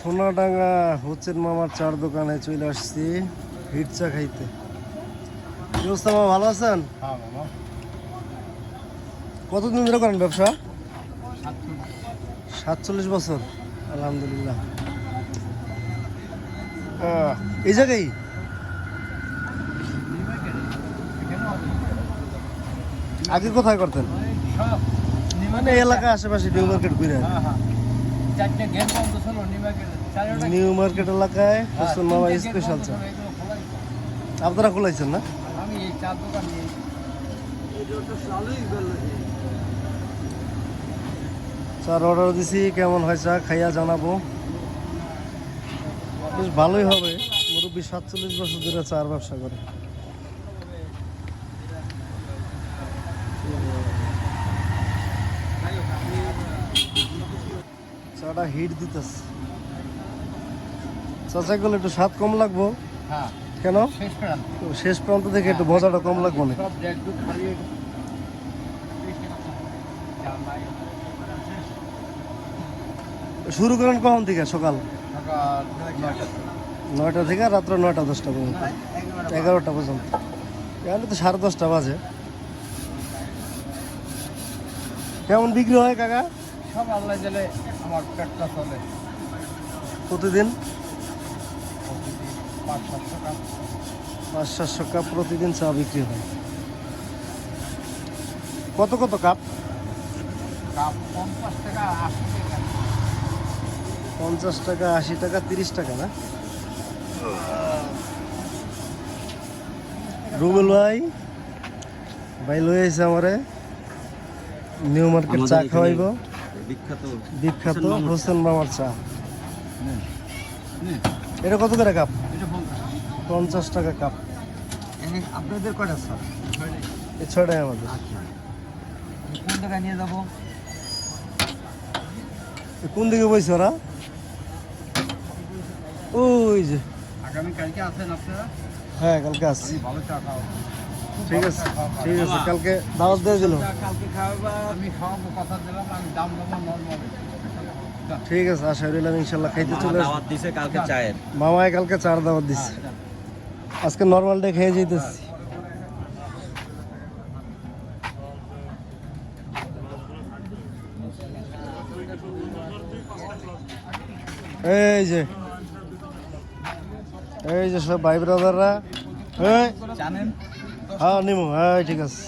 সোনাডাঙ্গা হচ্ছেন মামার চার দোকানে চলে আসছি হিট চা খাইতে। কি অবস্থা মামা ভালো আছেন? হ্যাঁ কতদিন ধরে করেন ব্যবসা? সাতচল্লিশ। বছর আলহামদুলিল্লাহ। এই জায়গায়? আগে কোথায় করতেন? মানে এলাকা আশেপাশে নিউ মার্কেট ঘুরে। নিউ মার্কেট এলাকায় হোসেন মামা স্পেশাল চা। আপনারা খোলাইছেন না? আমি এই চার দোকান অর্ডার দিছি কেমন হয় চা খাইয়া জানাব। বেশ ভালোই হবে মুরব্বী সাতচল্লিশ বছর ধরে চার ব্যবসা করে। চাটা হিট দিতেছে। চাচা গুলো একটু স্বাদ কম লাগবো? হ্যাঁ। কেন? শেষ প্রান্ত থেকে একটু মজাটা কম লাগবো না শুরু করেন কখন থেকে সকাল? নয়টা। নয়টা থেকে রাত্র নয়টা দশটা পর্যন্ত। এগারোটা পর্যন্ত। তাহলে তো সাড়ে দশটা বাজে। কেমন বিক্রি হয় কাকা? সব আল্লাহ জেলে আমার পেটটা চলে। প্রতিদিন? পাঁচ সাতশো টাকা পাঁচ সাতশো কাপ প্রতিদিন চা বিক্রি হয়। কত কত কাপ? কাপ পঞ্চাশ টাকা আশি টাকা। পঞ্চাশ টাকা আশি টাকা তিরিশ টাকা না? রুবেল ভাই ভাই লই আইছে আমারে। নিউ মার্কেট চা খাওয়াইব। বিখ্যাত বিখ্যাত হোসেন মামার চা। এটা কত করে কাপ? এটা পঞ্চাশ টাকা কাপ। আপনাদের কটা স্যার এই ছয়টাই আমাদের। কোন টাকা নিয়ে যাব? কোন দিকে বইছে ওরা? ওই যে। আগামী কালকে আসেন আপনারা? হ্যাঁ কালকে আসছি। ভালো চা খাও ঠিক আছে ঠিক আছে কালকে দাওয়াত দিয়ে দিল। কালকে খাওয়াবা আমি খাওয়াবো কথা দিলাম আমি দাম দেবো নর্মাল ঠিক আছে আশা রইলাম ইনশাল্লাহ খাইতে চলে দাওয়াত দিছে কালকে চায়ের। মামায় কালকে চার দাওয়াত দিচ্ছে আজকে নর্মাল ডে খেয়ে যেতেছি এই যে এই যে সব ভাই ব্রাদাররা জানেন? হ্যাঁ নিমু হ্যাঁ ঠিক আছে।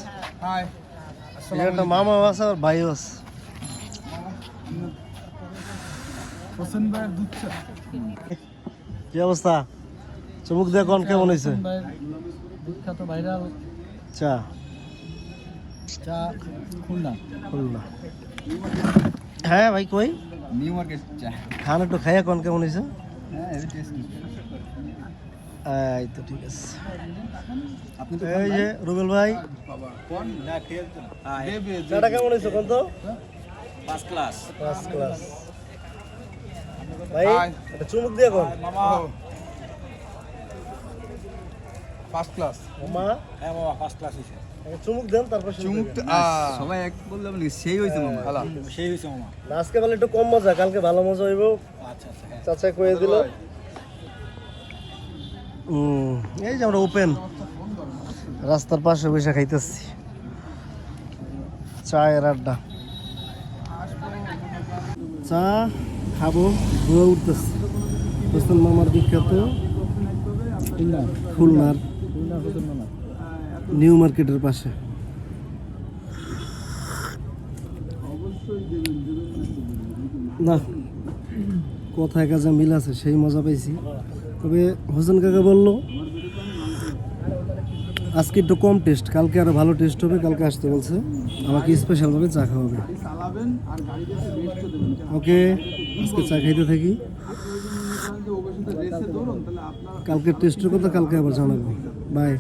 একটা মামা আছে আর ভাইও আছে। কি অবস্থা? চুমুক দিয়ে কোন কেমন হয়েছে? চা চা? খুলনা। খুলনা। হ্যাঁ ভাই কই? নিউ মার্কেট চা। খান একটু খাইয়া কোন কেমন হয়েছে? হ্যাঁ টেস্টি এই তো ঠিক আছে। এই যে রুবেল ভাই। কোন না। খেয়ে দেবে চাটা কেমন হয়েছে কোন তো? ফার্স্ট ক্লাস ফার্স্ট ক্লাস ভাই এটা চুমুক দিয়ে কোন মামা। ফার্স্ট ক্লাস মামা। হ্যাঁ বাবা ফার্স্ট ক্লাস হয়েছে। চুমুক দেন তারপর চুমুক সবাই এক বললাম সেই হইছে মামা। সেই হয়েছে মামা। আজকে বলে একটু কম মজা কালকে ভালো মজা হইব। আচ্ছা আচ্ছা হ্যাঁ। চাচা কয়ে দিল। এই যে আমরা ওপেন রাস্তার পাশে বসে খাইতেছি। চায়ের আড্ডা। চা খাব, ধোয়া উঠতেছে। হোসেন মামার বিখ্যাত খুলনার নিউ মার্কেটের পাশে। না, কথায় কাজে মিল আছে, সেই মজা পাইছি। তবে হোসেন কাকা বলল, আজকে একটু কম টেস্ট, কালকে আরও ভালো টেস্ট হবে, কালকে আসতে বলছে। আমাকে স্পেশালভাবে চা খাওয়াবে। ওকে, আজকে চা খাইতে থাকি। ওকে সাথে রেসে ধরুন তাহলে আপনার কালকে টেস্টের কথা কালকে আবার জানাব। বাই।